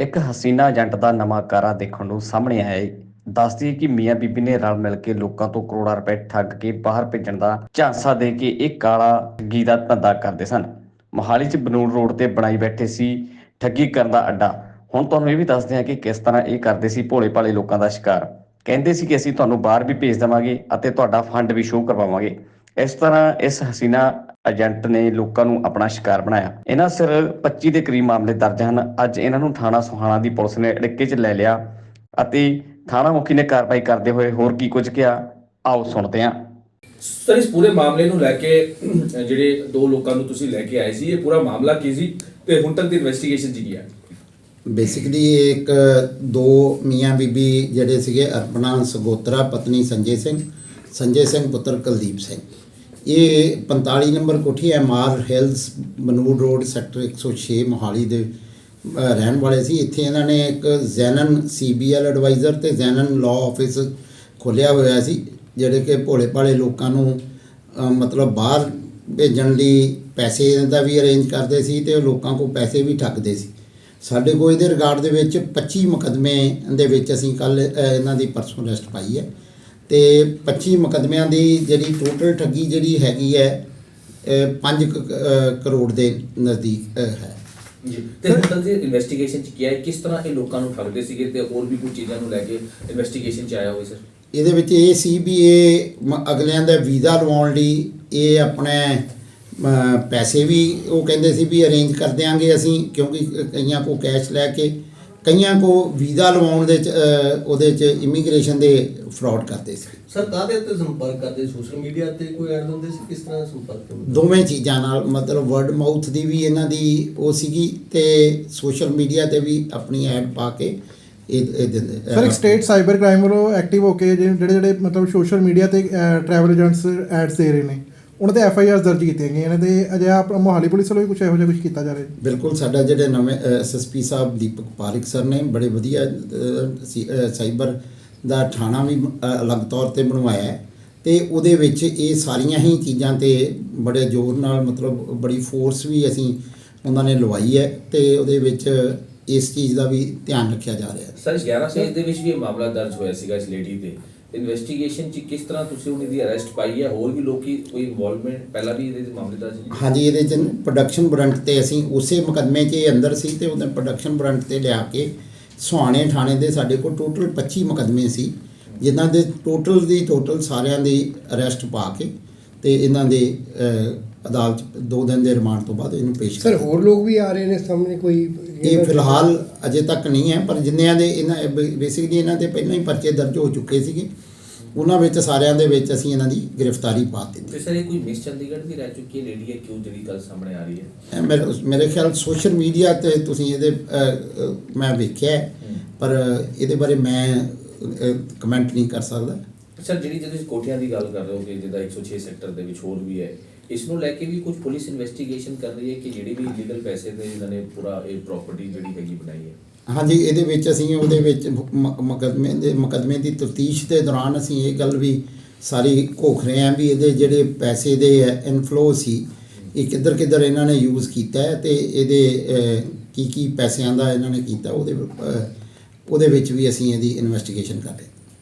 ਇੱਕ ਹਸੀਨਾ ਏਜੰਟ ਦਾ ਨਵਾਂ ਕਾਰਾ ਦੇਖਣ ਨੂੰ ਸਾਹਮਣੇ ਆਇਆ ਹੈ ਦੱਸਦੀ ਕਿ ਮੀਆਂ ਬੀਬੀ ਨੇ ਰਲ ਮਿਲ ਕੇ ਲੋਕਾਂ ਤੋਂ ਕਰੋੜਾਂ ਰੁਪਏ ਠੱਗ ਕੇ ਬਾਹਰ ਭੇਜਣ ਦਾ ਝਾਂਸਾ ਦੇ ਕੇ ਇਹ ਕਾਲਾ ਠੱਗੀ ਦਾ ਧੰਦਾ ਕਰਦੇ ਸਨ। ਮੋਹਾਲੀ 'ਚ ਬਨੂੜ ਰੋਡ ਤੇ ਬਣਾਈ ਬੈਠੇ ਸੀ ਠੱਗੀ ਕਰਨ ਦਾ ਅੱਡਾ। ਹੁਣ ਤੁਹਾਨੂੰ ਇਹ ਵੀ ਦੱਸਦੇ ਹਾਂ ਕਿ ਕਿਸ ਤਰ੍ਹਾਂ ਇਹ ਕਰਦੇ ਸੀ ਭੋਲੇ ਭਾਲੇ ਲੋਕਾਂ ਦਾ ਸ਼ਿਕਾਰ। ਕਹਿੰਦੇ ਸੀ ਕਿ ਅਸੀਂ ਤੁਹਾਨੂੰ ਬਾਹਰ ਵੀ ਭੇਜ ਦੇਵਾਂਗੇ ਅਤੇ ਤੁਹਾਡਾ ਫੰਡ ਵੀ ਸ਼ੋਅ ਕਰਵਾਵਾਂਗੇ। ਇਸ ਤਰ੍ਹਾਂ ਇਸ ਹਸੀਨਾ ਏਜੰਟ ਨੇ ਲੋਕਾਂ ਨੂੰ ਆਪਣਾ ਸ਼ਿਕਾਰ ਬਣਾਇਆ। ਇਹਨਾਂ ਸਿਰ 25 ਦੇ ਕਰੀਬ ਮਾਮਲੇ ਦਰਜ ਹਨ। ਅੱਜ ਇਹਨਾਂ ਨੂੰ ਥਾਣਾ ਸੁਹਾਣਾ ਦੀ ਪੁਲਿਸ ਨੇ ਅੜਿੱਕੇ 'ਚ ਲੈ ਲਿਆ ਅਤੇ ਥਾਣਾ ਮੁਖੀ ਨੇ ਕਾਰਵਾਈ ਕਰਦੇ ਹੋਏ ਹੋਰ ਕੀ ਕੁਝ ਕਿਹਾ ਆਓ ਸੁਣਦੇ ਹਾਂ। ਸਰ ਇਸ ਪੂਰੇ ਮਾਮਲੇ ਨੂੰ ਲੈ ਕੇ ਜਿਹੜੇ ਦੋ ਲੋਕਾਂ ਨੂੰ ਤੁਸੀਂ ਲੈ ਕੇ ਆਏ ਸੀ ਇਹ ਪੂਰਾ ਮਾਮਲਾ ਕੀ ਸੀ ਤੇ ਹੁਣ ਤੱਕ ਦੀ ਇਨਵੈਸਟੀਗੇਸ਼ਨ ਜੀ ਕੀ ਹੈ ਬੇਸਿਕਲੀ ਇੱਕ ਦੋ ਮੀਆਂ ਬੀਬੀ ਜਿਹੜੇ ਸੀਗੇ ਅਰਪਣਾ ਸਗੋਤਰਾ ਪਤਨੀ ਸੰਜੇ ਸਿੰਘ ਸੰਜੇ ਸਿੰਘ ਪੁੱਤਰ ਕੁਲਦੀਪ ਸਿੰਘ। ਇਹ 45 ਨੰਬਰ ਕੋਠੀ M R hills Banur road, sector 106 Mohali ਦੇ ਰਹਿਣ ਵਾਲੇ ਸੀ। ਇੱਥੇ ਇਹਨਾਂ ਨੇ ਇੱਕ ਜ਼ੈਨਨ ਸੀਬੀਐਲ ਐਡਵਾਈਜ਼ਰ ਤੇ ਜ਼ੈਨਨ ਲਾਅ ਆਫਿਸ ਖੋਲ੍ਹਿਆ ਹੋਇਆ ਸੀ, ਜਿਹੜੇ ਕਿ ਭੋਲੇ ਭਾਲੇ ਲੋਕਾਂ ਨੂੰ ਮਤਲਬ ਬਾਹਰ ਭੇਜਣ ਲਈ ਪੈਸੇ ਦਾ ਵੀ ਅਰੇਂਜ ਕਰਦੇ ਸੀ ਤੇ ਲੋਕਾਂ ਕੋਲ ਪੈਸੇ ਵੀ ਠੱਗਦੇ ਸੀ। ਸਾਡੇ ਕੋਲ ਇਹਦੇ ਰਿਗਾਰਡ ਦੇ ਵਿੱਚ 25 ਮੁਕਦਮੇ ਦੇ ਵਿੱਚ ਅਸੀਂ ਕੱਲ ਇਹਨਾਂ ਦੀ ਪਰਸੋਂ ਲਿਸਟ ਪਾਈ ਹੈ। ਤੇ 25 ਮੁਕਦਮਿਆਂ ਦੀ ਜਿਹੜੀ ਟੋਟਲ ਠੱਗੀ ਜਿਹੜੀ ਹੈਗੀ ਹੈ 5 ਕਰੋੜ ਦੇ ਨਜ਼ਦੀਕ ਹੈ। ਜੀ। ਤੇ ਹੁਣ ਤੱਕ ਦੀ ਇਨਵੈਸਟੀਗੇਸ਼ਨ ਚ ਕੀ ਹੈ ਕਿਸ ਤਰ੍ਹਾਂ ਇਹ ਲੋਕਾਂ ਨੂੰ ਠੱਗਦੇ ਸੀਗੇ ਤੇ ਹੋਰ ਵੀ ਕੁਝ ਚੀਜ਼ਾਂ ਨੂੰ ਲੈ ਕੇ ਇਨਵੈਸਟੀਗੇਸ਼ਨ ਚ ਆਇਆ ਹੋਵੇ ਸਰ ਇਹਦੇ ਵਿੱਚ ਇਹ ਸੀ ਵੀ ਇਹ ਅਗਲਿਆਂ ਦਾ ਵੀਜ਼ਾ ਲਵਾਉਣ ਲਈ ਇਹ ਆਪਣੇ ਪੈਸੇ ਵੀ ਉਹ ਕਹਿੰਦੇ ਸੀ ਵੀ ਅਰੇਂਜ ਕਰ ਦਿਆਂਗੇ ਅਸੀਂ ਕਿਉਂਕਿ ਕਈਆਂ ਕੋ ਕੈਸ਼ ਲੈ ਕੇ ਕਈਆਂ ਕੋ ਵੀਜ਼ਾ ਲਵਾਉਣ ਦੇ ਉਹਦੇ ਚ ਇਮੀਗ੍ਰੇਸ਼ਨ ਦੇ ਫਰਾਡ ਕਰਦੇ ਸੀ। ਸਰ ਕਾਹਦੇ ਉੱਤੇ ਸੰਪਰਕ ਕਰਦੇ? ਸੋਸ਼ਲ ਮੀਡੀਆ ਤੇ ਕੋਈ ਐਡ ਹੁੰਦੇ ਸੀ? ਕਿਸ ਤਰ੍ਹਾਂ ਸੰਪਰਕ ਕਰਦੇ? ਦੋਵੇਂ ਚੀਜ਼ਾਂ ਨਾਲ ਮਤਲਬ ਵਰਡ ਮਾਊਥ ਦੀ ਵੀ ਇਹਨਾਂ ਦੀ ਉਹ ਸੀਗੀ ਤੇ ਸੋਸ਼ਲ ਮੀਡੀਆ ਤੇ ਵੀ ਆਪਣੀ ਐਡ ਪਾ ਕੇ ਇਹ ਇਹ ਦਿੰਦੇ ਸਰ ਇੱਕ ਸਟੇਟ ਸਾਈਬਰ ਕ੍ਰਾਈਮ ਵੱਲੋਂ ਐਕਟਿਵ ਹੋ ਕੇ ਜਿਹੜੇ ਜਿਹੜੇ ਮਤਲਬ ਸੋਸ਼ਲ ਮੀਡੀਆ ਤੇ ਟਰੈਵਲ ਏਜੰਟਸ ਐਡਸ ਦੇ ਰਹੇ ਨੇ। ਉਹਨਾਂ ਤੇ ਐਫ ਆਈ ਆਰ ਦਰਜ ਕੀਤੀਆਂ ਗਈਆਂ ਨੇ ਤੇ ਅਜੇ ਆਪ ਮੋਹਾਲੀ ਪੁਲਿਸ ਵੱਲੋਂ ਵੀ ਕੁਝ ਇਹੋ ਜਿਹਾ ਕੁਝ ਕੀਤਾ ਜਾ ਰਿਹਾ ਹੈ? ਬਿਲਕੁਲ ਸਾਡਾ ਜਿਹੜੇ ਨਵੇਂ ਐਸਐਸਪੀ ਸਾਹਿਬ ਦੀਪਕ ਪਾਰਿਕ ਸਰ ਨੇ ਬੜੇ ਵਧੀਆ ਸਾਈਬਰ ਦਾ ਥਾਣਾ ਵੀ ਅਲੱਗ ਤੌਰ ਤੇ ਬਣਵਾਇਆ ਹੈ ਤੇ ਉਹਦੇ ਵਿੱਚ ਇਹ ਸਾਰੀਆਂ ਹੀ ਚੀਜ਼ਾਂ ਤੇ ਬੜੇ ਜ਼ੋਰ ਨਾਲ ਮਤਲਬ ਬੜੀ ਫੋਰਸ ਵੀ ਅਸੀਂ ਉਹਨਾਂ ਨੇ ਲਵਾਈ ਹੈ ਤੇ ਉਹਦੇ ਵਿੱਚ ਇਸ ਚੀਜ਼ ਦਾ ਵੀ ਧਿਆਨ ਰੱਖਿਆ ਜਾ ਰਿਹਾ ਹੈ। ਸਰ 11 ਪੇਜ ਦੇ ਵਿੱਚ ਵੀ ਇਹ ਮਾਮਲਾ ਦਰਜ ਹੋਇਆ ਸੀਗਾ ਇਸ ਲੇਡੀ ਤੇ। ਇਨਵੈਸਟੀਗੇਸ਼ਨ ਚ ਕਿਸ ਤਰ੍ਹਾਂ ਤੁਸੀਂ ਉਹਦੀ ਦੀ ਅਰੈਸਟ ਪਾਈ ਹੈ? ਹੋਰ ਵੀ ਲੋਕੀ ਕੋਈ ਇਨਵੋਲਵਮੈਂਟ ਪਹਿਲਾਂ ਵੀ ਇਹਦੇ ਮਾਮਲੇ ਦਰਜ ਨੇ? ਹਾਂਜੀ, ਇਹਦੇ ਚ ਪ੍ਰੋਡਕਸ਼ਨ ਵਾਰੰਟ ਤੇ ਅਸੀਂ ਉਸੇ ਮੁਕੱਦਮੇ 'ਚ ਇਹ ਅੰਦਰ ਸੀ ਤੇ ਉਹਦੇ ਪ੍ਰੋਡਕਸ਼ਨ ਵਾਰੰਟ ਤੇ ਲਿਆ ਕੇ ਸੁਹਾਣੇ ਥਾਣੇ ਦੇ ਸਾਡੇ ਕੋਲ ਟੋਟਲ 25 ਮੁਕੱਦਮੇ ਸੀ, ਜਿਨ੍ਹਾਂ ਦੇ ਟੋਟਲ ਦੀ ਟੋਟਲ ਸਾਰਿਆਂ ਦੀ ਅਰੈਸਟ ਪਾ ਕੇ ਤੇ ਇਹਨਾਂ ਦੇ ਅਦਾਲਤ ਦੋ ਦਿਨ ਦੇ ਰਿਮਾਂਡ ਤੋਂ ਬਾਅਦ ਇਹਨੂੰ ਪੇਸ਼ ਸਰ ਕੀਤਾ ਹੋਰ ਲੋਕ ਵੀ ਆ ਰਹੇ ਨੇ ਸਾਹਮਣੇ ਕੋਈ ਇਹ ਫਿਲਹਾਲ ਅਜੇ ਤੱਕ ਨਹੀਂ ਹੈ ਪਰ ਜਿੰਨਿਆਂ ਦੇ ਇਹਨਾਂ ਬੇਸਿਕਲੀ ਇਹਨਾਂ ਤੇ ਪਹਿਲਾਂ ਹੀ ਪਰਚੇ ਦਰਜ ਹੋ ਚੁੱਕੇ ਸੀਗੇ। ਉਹਨਾਂ ਵਿੱਚ ਸਾਰਿਆਂ ਦੇ ਵਿੱਚ ਅਸੀਂ ਇਹਨਾਂ ਦੀ ਗ੍ਰਿਫਤਾਰੀ ਪਾ ਦਿੱਤੀ। ਤੇ ਸਰ ਇਹ ਕੋਈ ਮਿਸ ਚੰਡੀਗੜ੍ਹ ਦੀ ਰਹਿ ਚੁੱਕੀ ਹੈ ਲੇਡੀ ਹੈ? ਕਿਉਂ ਜਿਹੜੀ ਗੱਲ ਸਾਹਮਣੇ ਆ ਰਹੀ ਹੈ? ਮੇਰੇ ਮੇਰੇ ਖਿਆਲ ਸੋਸ਼ਲ ਮੀਡੀਆ ਤੇ ਤੁਸੀਂ ਇਹਦੇ ਮੈਂ ਵੇਖਿਆ ਪਰ ਇਹਦੇ ਬਾਰੇ ਮੈਂ ਕਮੈਂਟ ਨਹੀਂ ਕਰ ਸਕਦਾ। ਸਰ ਜਿਹੜੀ ਜਦੋਂ ਤੁਸੀਂ ਕੋਠੀਆਂ ਦੀ ਗੱਲ ਕਰ ਰਹੇ ਹੋ ਕਿ ਜਿਹਦਾ 106 ਸੈਕਟਰ ਦੇ ਵਿੱਚ ਹੋਰ ਵੀ ਹੈ, ਇਸ ਨੂੰ ਲੈ ਕੇ ਵੀ ਕੁਝ ਪੁਲਿਸ ਇਨਵੈਸਟੀਗੇਸ਼ਨ ਕਰ ਰਹੀ ਹੈ ਕਿ ਜਿਹੜੀ ਵੀ ਇਲੀਗਲ ਪੈਸੇ ਦੇ ਇਹਨਾਂ ਨੇ ਪੂਰਾ ਇਹ ਪ੍ਰਾਪਰਟੀ ਜਿਹੜੀ ਹੈਗੀ ਬਣਾਈ ਹੈ? ਹਾਂਜੀ, ਇਹਦੇ ਵਿੱਚ ਅਸੀਂ ਉਹਦੇ ਵਿੱਚ ਮ- ਦੇ, ਮੁਕੱਦਮੇ ਦੀ ਤਫਤੀਸ਼ ਦੇ ਦੌਰਾਨ ਅਸੀਂ ਇਹ ਗੱਲ ਵੀ ਸਾਰੀ ਘੋਖ ਰਹੇ ਹਾਂ ਵੀ ਇਹਦੇ ਜਿਹੜੇ ਪੈਸੇ ਦੇ ਇਨਫਲੋ ਸੀ, ਇਹ ਕਿੱਧਰ ਕਿੱਧਰ ਇਹਨਾਂ ਨੇ ਯੂਜ਼ ਕੀਤਾ ਹੈ ਤੇ ਇਹਦੇ ਕੀ ਕੀ ਪੈਸਿਆਂ ਦਾ ਇਹਨਾਂ ਨੇ ਕੀਤਾ, ਉਹਦੇ ਉਹਦੇ ਵਿੱਚ ਵੀ ਅਸੀਂ ਇਹਦੀ ਇਨਵੈਸਟੀਗੇਸ਼ਨ ਕਰ ਰਹੇ